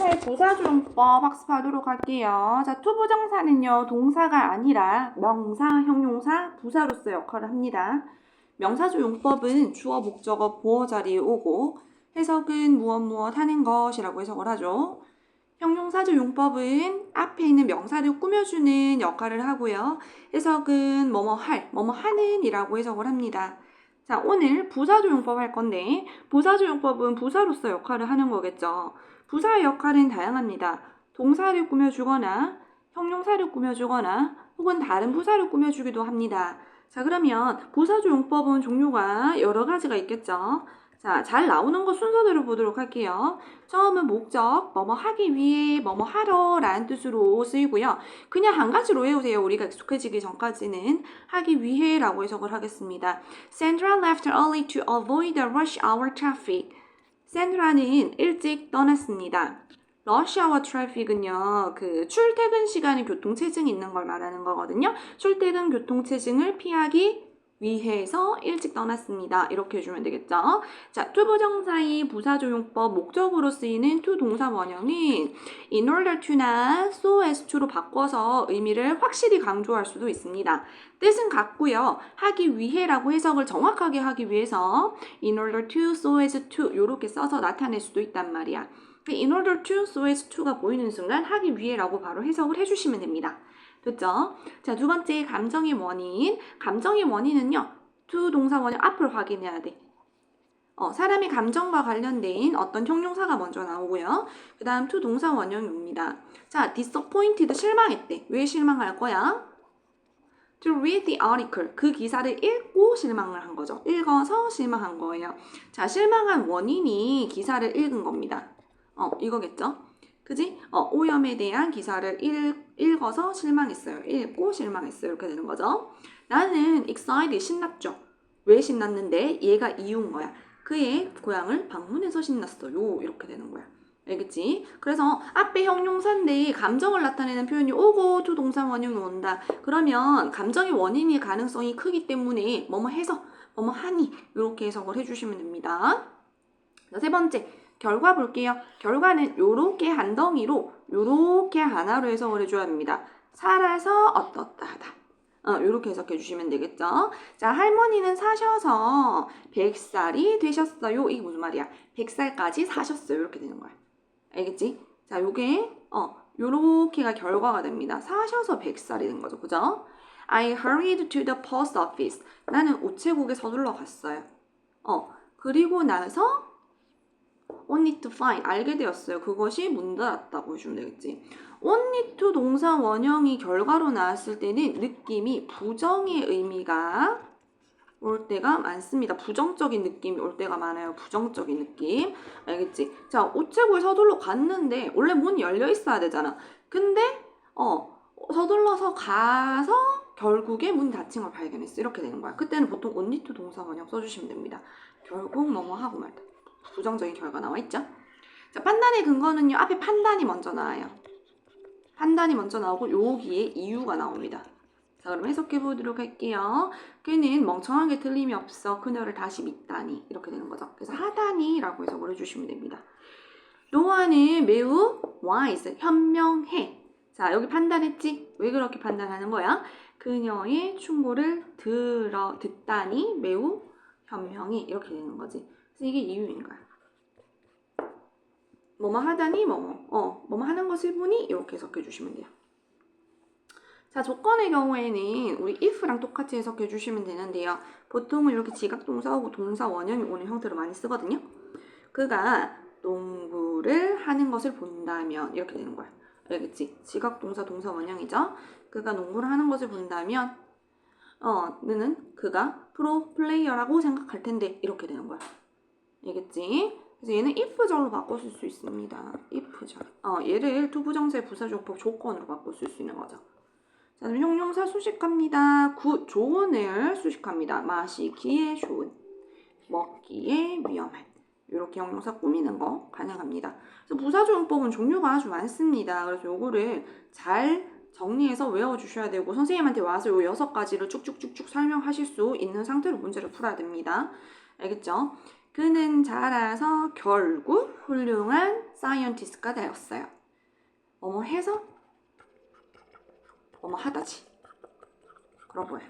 형용사의 부사조용법 학습하도록 할게요. 자, 투부정사는요, 동사가 아니라 명사, 형용사, 부사로서 역할을 합니다. 명사조용법은 주어, 목적어, 보어 자리에 오고 해석은 무엇 무엇 하는 것이라고 해석을 하죠. 형용사조용법은 앞에 있는 명사를 꾸며주는 역할을 하고요. 해석은 뭐뭐 할, 뭐뭐 하는 이라고 해석을 합니다. 자, 오늘 부사조용법 할 건데, 부사조용법은 부사로서 역할을 하는 거겠죠. 부사의 역할은 다양합니다. 동사를 꾸며주거나, 형용사를 꾸며주거나, 혹은 다른 부사를 꾸며주기도 합니다. 자, 그러면 부사조 용법은 종류가 여러 가지가 있겠죠. 자, 잘 나오는 거 순서대로 보도록 할게요. 처음은 목적, 뭐뭐 하기 위해, 뭐뭐 하러 라는 뜻으로 쓰이고요. 그냥 한 가지로 외우세요. 우리가 익숙해지기 전까지는 하기 위해 라고 해석을 하겠습니다. Sandra left early to avoid the rush hour traffic. 샌드라는 일찍 떠났습니다. hour traffic은요, 그 출퇴근 시간에 교통체증이 있는 걸 말하는 거거든요. 출퇴근 교통체증을 피하기 위해서 일찍 떠났습니다. 이렇게 해주면 되겠죠. 자, 투부정사의 부사조용법 목적으로 쓰이는 투 동사 원형은 in order to나 so as to로 바꿔서 의미를 확실히 강조할 수도 있습니다. 뜻은 같고요. 하기 위해라고 해석을 정확하게 하기 위해서 in order to, so as to 이렇게 써서 나타낼 수도 있단 말이야. 그 in order to, so as to가 보이는 순간 하기 위해라고 바로 해석을 해주시면 됩니다. 됐죠? 자, 두 번째 감정의 원인. 감정의 원인은요. to 동사 원형 앞을 확인해야 돼. 어, 사람의 감정과 관련된 어떤 형용사가 먼저 나오고요. 그 다음 to 동사 원형이 옵니다. 자, disappointed 실망했대. 왜 실망할 거야? to read the article. 그 기사를 읽고 실망을 한 거죠. 읽어서 실망한 거예요. 자, 실망한 원인이 기사를 읽은 겁니다. 어, 이거겠죠? 그지? 어, 오염에 대한 기사를 읽, 읽어서 실망했어요. 읽고 실망했어요. 이렇게 되는 거죠. 나는 excited, 신났죠. 왜 신났는데? 얘가 이유인 거야. 그의 고향을 방문해서 신났어요. 이렇게 되는 거야. 알겠지? 그래서 앞에 형용사인데 감정을 나타내는 표현이 오고 to 동사 원형이 온다. 그러면 감정의 원인일 가능성이 크기 때문에 뭐뭐 해서 뭐뭐 하니 이렇게 해석을 해주시면 됩니다. 자, 세 번째 결과 볼게요. 결과는 요렇게 한 덩이로 요렇게 하나로 해석을 해줘야 합니다. 살아서 어떻다 하다. 어, 요렇게 해석해 주시면 되겠죠. 자, 할머니는 사셔서 100살이 되셨어요. 이게 무슨 말이야? 100살까지 사셨어요. 이렇게 되는 거야. 알겠지? 자, 요게 어, 요렇게가 결과가 됩니다. 사셔서 100살이 된 거죠. 그죠? I hurried to the post office. 나는 우체국에 서둘러 갔어요. 어, 그리고 나서 only to find 알게 되었어요. 그것이 문 닫았다고 해주면 되겠지. only to 동사 원형이 결과로 나왔을 때는 느낌이 부정의 의미가 올 때가 많습니다. 부정적인 느낌이 올 때가 많아요. 부정적인 느낌. 알겠지? 자, 우체국에 서둘러 갔는데 원래 문 열려 있어야 되잖아. 근데 어 서둘러서 가서 결국에 문 닫힌 걸 발견했어. 이렇게 되는 거야. 그때는 보통 only to 동사 원형 써주시면 됩니다. 결국 뭐뭐 하고 말다. 부정적인 결과 나와 있죠? 자, 판단의 근거는요. 앞에 판단이 먼저 나와요. 판단이 먼저 나오고 여기에 이유가 나옵니다. 자, 그럼 해석해 보도록 할게요. 그는 멍청하게 틀림이 없어. 그녀를 다시 믿다니. 이렇게 되는 거죠. 그래서 하다니라고 해석을 해주시면 됩니다. 노아는 매우 wise, 현명해. 자, 여기 판단했지? 왜 그렇게 판단하는 거야? 그녀의 충고를 들어, 듣다니 매우 현명히. 이렇게 되는 거지. 이게 이유인 거야. 뭐뭐 하다니 뭐뭐 어 뭐뭐 하는 것을 보니 이렇게 해석해 주시면 돼요. 자 조건의 경우에는 우리 if랑 똑같이 해석해 주시면 되는데요. 보통은 이렇게 지각 동사하고 동사 원형이 오는 형태로 많이 쓰거든요. 그가 농구를 하는 것을 본다면 이렇게 되는 거야. 알겠지? 지각 동사 동사 원형이죠. 그가 농구를 하는 것을 본다면 어 너는 그가 프로 플레이어라고 생각할 텐데 이렇게 되는 거야. 알겠지? 그래서 얘는 if절로 쓸수 있습니다. if절. 어, 얘를 투부정사의 부사조법 조건으로 바꿔 쓸 수 있는 거죠. 자, 그럼 형용사 수식합니다. 구, 좋은을 수식합니다. 마시기에 좋은, 먹기에 위험한. 이렇게 형용사 꾸미는 거 가능합니다. 그래서 부사조용법은 종류가 아주 많습니다. 그래서 요거를 잘 정리해서 외워주셔야 되고 선생님한테 와서 요 여섯 가지를 쭉쭉쭉쭉 설명하실 수 있는 상태로 문제를 풀어야 됩니다. 알겠죠? 그는 자라서 결국 훌륭한 scientist가 되었어요. 뭐뭐 해서 뭐뭐 하다지. 그럼 뭐야?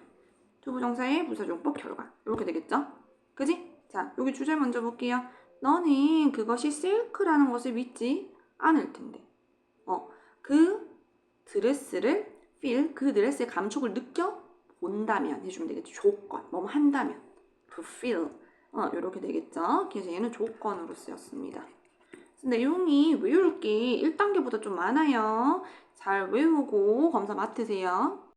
투부정사의 부사용법 결과. 이렇게 되겠죠? 그지? 자, 여기 주제 먼저 볼게요. 너는 그것이 실크라는 것을 믿지 않을 텐데. 어, 그 드레스를 feel, 그 드레스의 감촉을 느껴 본다면 해주면 되겠죠. 조건, 뭐뭐 한다면. to feel. 어, 이렇게 되겠죠. 그래서 얘는 조건으로 쓰였습니다. 내용이 외울 게 1단계보다 좀 많아요. 잘 외우고 검사 맡으세요.